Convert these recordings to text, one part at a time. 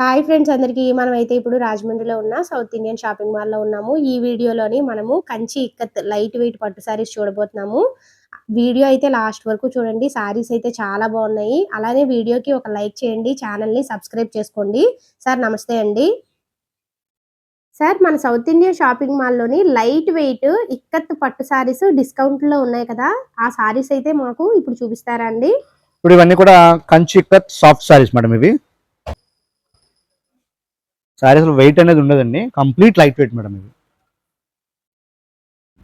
Hi friends అందరికీ. మనమైతే ఇప్పుడు రాజమండ్రిలో ఉన్న సౌత్ ఇండియన్ షాపింగ్ మాల్లో ఉన్నాము. ఈ వీడియోలోని మనము కంచి ఇక్కత్ లైట్ వెయిట్ పట్టు సారీస్ చూడబోతున్నాము. వీడియో అయితే లాస్ట్ వరకు చూడండి. సారీస్ అయితే చాలా బాగున్నాయి. అలానే వీడియోకి ఒక లైక్ చేయండి. ఛానల్ని సబ్స్క్రైబ్ చేసుకోండి. సార్ నమస్తే అండి. సార్ మన సౌత్ ఇండియన్ షాపింగ్ మాల్లోని లైట్ వెయిట్ ఇక్కత్ పట్టు సారీస్ డిస్కౌంట్లో ఉన్నాయి కదా. ఆ సారీస్ అయితే మాకు ఇప్పుడు చూపిస్తారా అండి? ఇప్పుడు ఇవన్నీ కూడా కంచి ఇక్కత్ సాఫ్ట్ సారీస్ మేడం ఇవి. సారీస్ వెయిట్ అనేది ఉండదండి. కంప్లీట్ లైట్ వెయిట్ మేడం ఇవి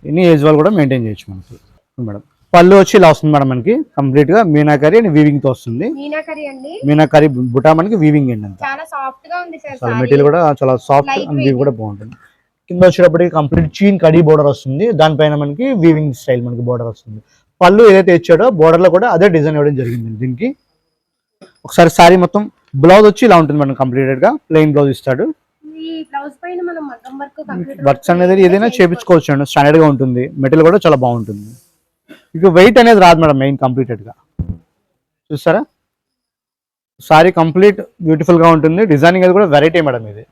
ఎన్ని ఏజ్ వాళ్ళు కూడా మెయింటైన్ చేయొచ్చు మనకి. మేడం పళ్ళు వచ్చి ఇలా వస్తుంది మేడం మనకి. కంప్లీట్గా మీనాకరి అండ్ వీవింగ్తో వస్తుంది. మీనాకరి బుటా మనకి వీవింగ్ అండి అంత. మెటీరియల్ కూడా చాలా సాఫ్ట్ అండ్. వీవ్ కూడా బాగుంటుంది. కింద వచ్చేటప్పటికి కంప్లీట్ చీన్ కడీ బోర్డర్ వస్తుంది. దానిపైన మనకి వీవింగ్ స్టైల్ మనకి బోర్డర్ వస్తుంది. పళ్ళు ఏదైతే ఇచ్చాడో బోర్డర్లో కూడా అదే డిజైన్ ఇవ్వడం జరిగింది దీనికి. ఒకసారి సారీ మొత్తం బ్లౌజ్ వచ్చి ఇలా ఉంటుంది మనం కంప్లీటెడ్గా ప్లెయిన్ బ్లౌజ్ ఇస్తాడు. వర్క్స్ అనేది ఏదైనా చేపించుకోవచ్చు అండి స్టాండర్డ్గా ఉంటుంది. మెటీరియల్ కూడా చాలా బాగుంటుంది. ఇక వెయిట్ అనేది రాదు మేడం మెయిన్ కంప్లీటెడ్గా. చూస్తారా? సారీ కంప్లీట్ బ్యూటిఫుల్గా ఉంటుంది. డిజైనింగ్ అది కూడా వెరైటీ మేడం ఇది.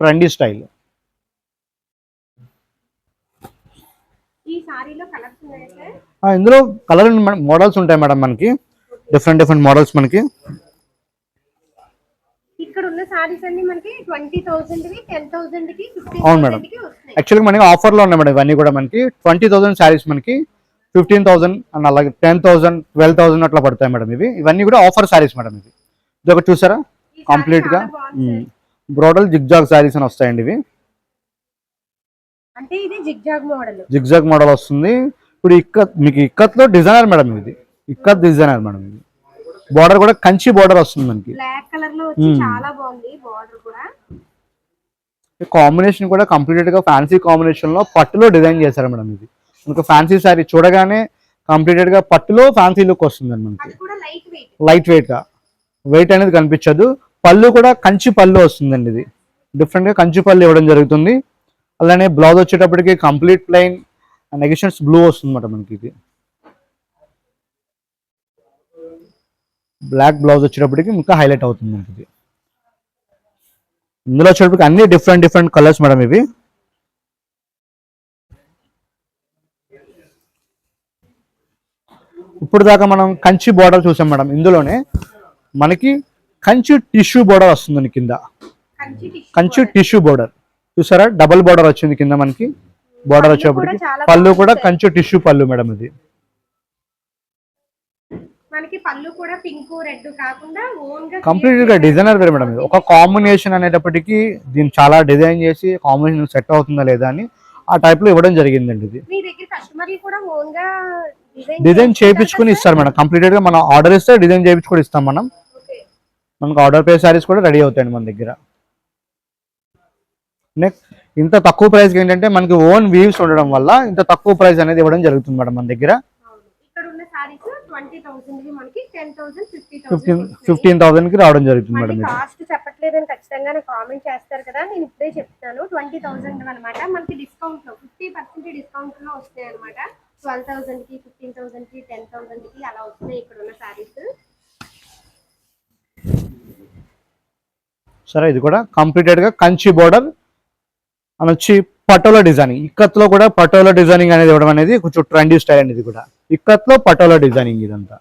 ట్రెండీ స్టైల్ ఇందులో కలర్ మోడల్స్ ఉంటాయి మేడం మనకి. డిఫరెంట్ డిఫరెంట్ మోడల్స్ మనకి. ఉన్న సారీస్ అన్ని మనకి ట్వంటీ థౌసండ్కి టెన్ థౌసండ్కి అవును మేడం. యాక్చువల్గా మనకి ఆఫర్లో ఉన్నాయి మేడం ఇవన్నీ కూడా మనకి. ట్వంటీ థౌసండ్ శారీస్ మనకి ఫిఫ్టీన్ థౌసండ్ అండ్ అలాగే టెన్ థౌసండ్ ట్వెల్వ్ థౌసండ్ అట్లా పడతాయి మేడం ఇవి. ఇవన్నీ కూడా ఆఫర్ శారీస్ మేడం ఇవి. ఇది ఒకటి చూసారా? ఈ సారీ కంప్లీట్గా? చాలా బాగుంది సార్. బ్రోడల్ జిగ్జాగ్ శారీస్ అని వస్తాయండి ఇవి. అంటే ఇది జిగ్జాగ్ మోడల్ జిగ్జాగ్ మోడల్ వస్తుంది. ఇప్పుడు ఇక్కత్ మీకు ఇక్కత్లో డిజైనర్ మేడం ఇది. ఇక్కత్ డిజైనర్ మేడం ఇది. బార్డర్ కూడా కంచి బార్డర్ వస్తుంది మనకి. బ్లాక్ కలర్లో వచ్చి Hmm. చాలా బాగుంది బార్డర్ కూడా. కాంబినేషన్ కూడా కంప్లీట్గా ఫ్యాన్సీ కాంబినేషన్లో పట్టులో డిజైన్ చేశారు మేడం ఇది. మనకు ఫ్యాన్సీ శారీ చూడగానే కంప్లీటెడ్గా పట్టులో ఫ్యాన్సీ లుక్ వస్తుంది మనకి. లైట్ వెయిట్గా. వెయిట్ అనేది కనిపించదు. పళ్ళు కూడా కంచి పళ్ళు వస్తుందండి ఇది. డిఫరెంట్గా కంచి పళ్ళు ఇవ్వడం జరుగుతుంది. అలానే బ్లౌజ్ వచ్చేటప్పటికి కంప్లీట్ ప్లెయిన్ నెగిషన్స్ బ్లూ వస్తుంది మనకి ఇది. బ్లాక్ బ్లౌజ్ వచ్చేటప్పటికి ఇంకా హైలైట్ అవుతుంది మనకి. ఇది ఇందులో వచ్చేటప్పటికి అన్ని డిఫరెంట్ డిఫరెంట్ కలర్స్ మేడం ఇవి. ఇప్పుడు దాకా మనం కంచి బోర్డర్ చూసాం మేడం ఇందులోనే మనకి కంచి టిష్యూ బోర్డర్ వస్తుంది కింద. కంచి. టిష్యూ బోర్డర్ చూసారా? డబుల్ బోర్డర్ వచ్చింది కింద మనకి. బోర్డర్ వచ్చేప్పటికి చాలా పళ్ళు కూడా. కంచి టిష్యూ పళ్ళు మేడం ఇది. మనకి పళ్ళు కూడా పింక్ రెడ్ కాకుండా ఓన్గా కంప్లీట్గా డిజైనర్ వేరు మేడం ఇది. ఒక కాంబినేషన్ అనేటప్పటికి దీన్ని చాలా డిజైన్ చేసి కాంబినేషన్ సెట్ అవుతుందా లేదా అని ఆ టైప్లో ఇవ్వడం జరిగిందండి ఇది. మీ దగ్గర కస్టమర్లు కూడా ఓన్గా డిజైన్ చేయించుకుని ఇస్తారు మేడం. కంప్లీటెడ్గా మనం ఆర్డర్ ఇస్తే డిజైన్ చేయించుకొని ఇస్తాం మనం. మనకు ఆర్డర్ పే సారీస్ కూడా రెడీ అవుతాయండి మన దగ్గర. నెక్స్ట్ ఇంత తక్కువ ప్రైస్కి ఏంటంటే మనకి ఓన్ వీవ్స్ ఉండడం వల్ల ఇంత తక్కువ ప్రైస్ అనేది ఇవ్వడం జరుగుతుంది మేడం మన దగ్గర అవును ఇక్కడ ఉన్న సారీస్ ట్వంటీ థౌసండ్కి మనకి ten thousand fifty fifteen fifteen థౌసండ్కి రావడం జరుగుతుంది మేడం ఇది కాస్ట్ చెప్పట్లేదని ఖచ్చితంగా కామెంట్ చేస్తారు కదా. నేను ఇప్పుడే చెప్తాను ట్వంటీ థౌసండ్ అనమాట మనకి డిస్కౌంట్లో ఫిఫ్టీ పర్సెంట్ డిస్కౌంట్లో వస్తాయి అనమాట ట్వెల్వ్ థౌసండ్కి ఫిఫ్టీన్ థౌసండ్కి టెన్ థౌసండ్కి అలా వస్తున్నాయి ఇక్కడ ఉన్న సారీస్ సరే ఇది కూడా కంప్లీటెడ్గా కంచి బోర్డర్ అని వచ్చి పటోలా డిజైనింగ్ ఇక్కత్లో కూడా పటోలా డిజైనింగ్ అనేది ఇవ్వడం అనేది కొంచెం ట్రెండీ స్టైల్ అనేది కూడా. ఇక్కత్లో పటోలా డిజైనింగ్ ఇదంతా.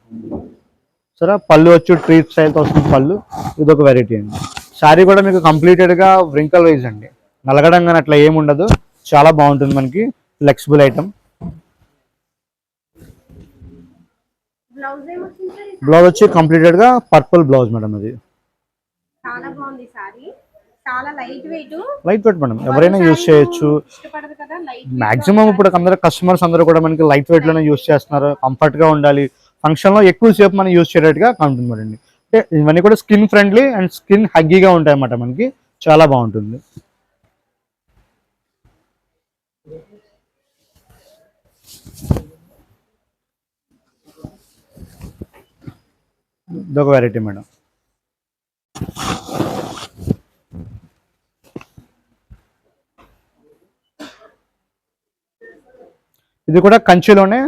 సరే పళ్ళు వచ్చి ట్రీ స్టైల్తో వస్తుంది పళ్ళు ఇది ఒక వెరైటీ అండి. శారీ కూడా మీకు కంప్లీటెడ్గా వ్రింకల్ వైజ్ అండి. నలగడం కానీ అట్లా ఏమి ఉండదు. చాలా బాగుంటుంది మనకి. ఫ్లెక్సిబుల్ ఐటమ్ బ్లౌజ్ వచ్చి కంప్లీటెడ్గా పర్పుల్ బ్లౌజ్ మేడం అది. చాలా బాగుంది సారీ చాలా light weight light weight madam ఎవరైనా యూజ్ చేయొచ్చు. ఇష్టపడరు కదా లైట్ మాక్సిమం ఇప్పుడు అందరు కస్టమర్స్ అందరూ కూడా మనకి లైట్ వెయిట్లోనే యూస్ చేస్తున్నారు. కంఫర్ట్గా ఉండాలి. ఫంక్షన్లో ఎక్కువ సేపు మనం యూస్ చేయడానికి ఉంటుంది మేడం అంటే ఇవన్నీ కూడా స్కిన్ ఫ్రెండ్లీ అండ్ స్కిన్ హగ్గీగా ఉంటాయి అన్నమాట మనకి. చాలా బాగుంటుంది. ఇదొక వెరైటీ మేడం. ఇది కూడా కంచిలోనే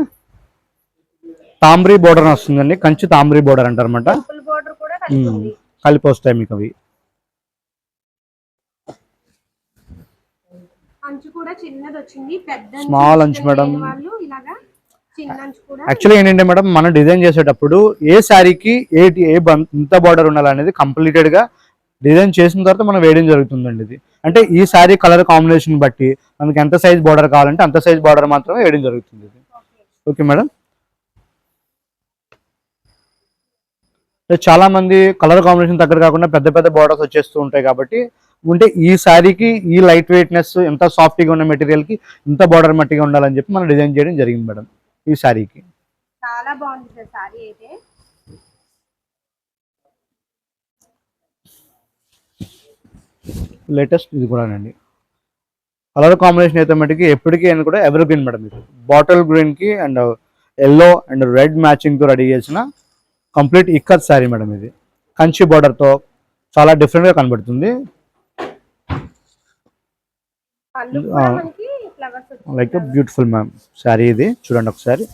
తాంబ్రీ బోర్డర్ వస్తుందండి. కంచి తాంబ్రీ బోర్డర్ అంటారనమాట కలిపి వస్తాయి మీకు అవి. స్మాల్ అంచు మేడం. యాక్చువల్లీ ఏంటంటే మేడం మనం డిజైన్ చేసేటప్పుడు ఏ శారీకి ఏ ఏ ఇంత బార్డర్ ఉండాలనేది కంప్లీటెడ్గా డిజైన్ చేసిన తర్వాత మనం వేయడం జరుగుతుందండి ఇది. అంటే ఈ శారీ కలర్ కాంబినేషన్ బట్టి మనకి ఎంత సైజ్ బార్డర్ కావాలంటే అంత సైజ్ బార్డర్ మాత్రమే వేయడం జరుగుతుంది ఇది. Okay madam. చాలా మంది కలర్ కాంబినేషన్ దగ్గర కాకుండా పెద్ద పెద్ద బార్డర్స్ వచ్చేస్తూ ఉంటాయి కాబట్టి ఉంటే ఈ శారీకి ఈ లైట్ వెయిట్నెస్ ఎంత సాఫ్ట్గా ఉన్న మెటీరియల్కి ఇంత బార్డర్ మట్టిగా ఉండాలని చెప్పి మనం డిజైన్ చేయడం జరిగింది మేడం ఈ శారీకి చాలా బాగుంది సార్ సారీ అయితే. లేటెస్ట్ ఇది కూడానండి. కలర్ కాంబినేషన్ అయితే మటుకి ఎప్పటికీ అని కూడా ఎవర్ గ్రీన్ మేడం ఇది. బాటిల్ గ్రీన్కి అండ్ ఎల్లో అండ్ రెడ్ మ్యాచింగ్తో రెడీ చేసిన కంప్లీట్ ఇక్కత్ శారీ మేడం ఇది. కంచి border తో చాలా డిఫరెంట్గా కనబడుతుంది. లైక్ బ్యూటిఫుల్ మ్యామ్ శారీ ఇది. చూడండి ఒకసారి.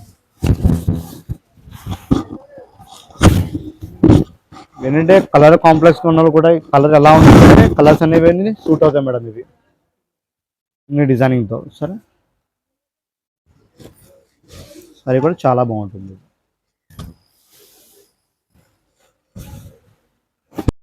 ఏంటంటే కలర్ కాంప్లెక్స్ ఉన్నవాళ్ళు కూడా కలర్ ఎలా ఉంటుంది కలర్స్ అనేవి సూట్ అవుతాయి మేడం ఇవి. డిజైనింగ్ డిజైనింగ్తో సరే? సరే కూడా చాలా బాగుంటుంది.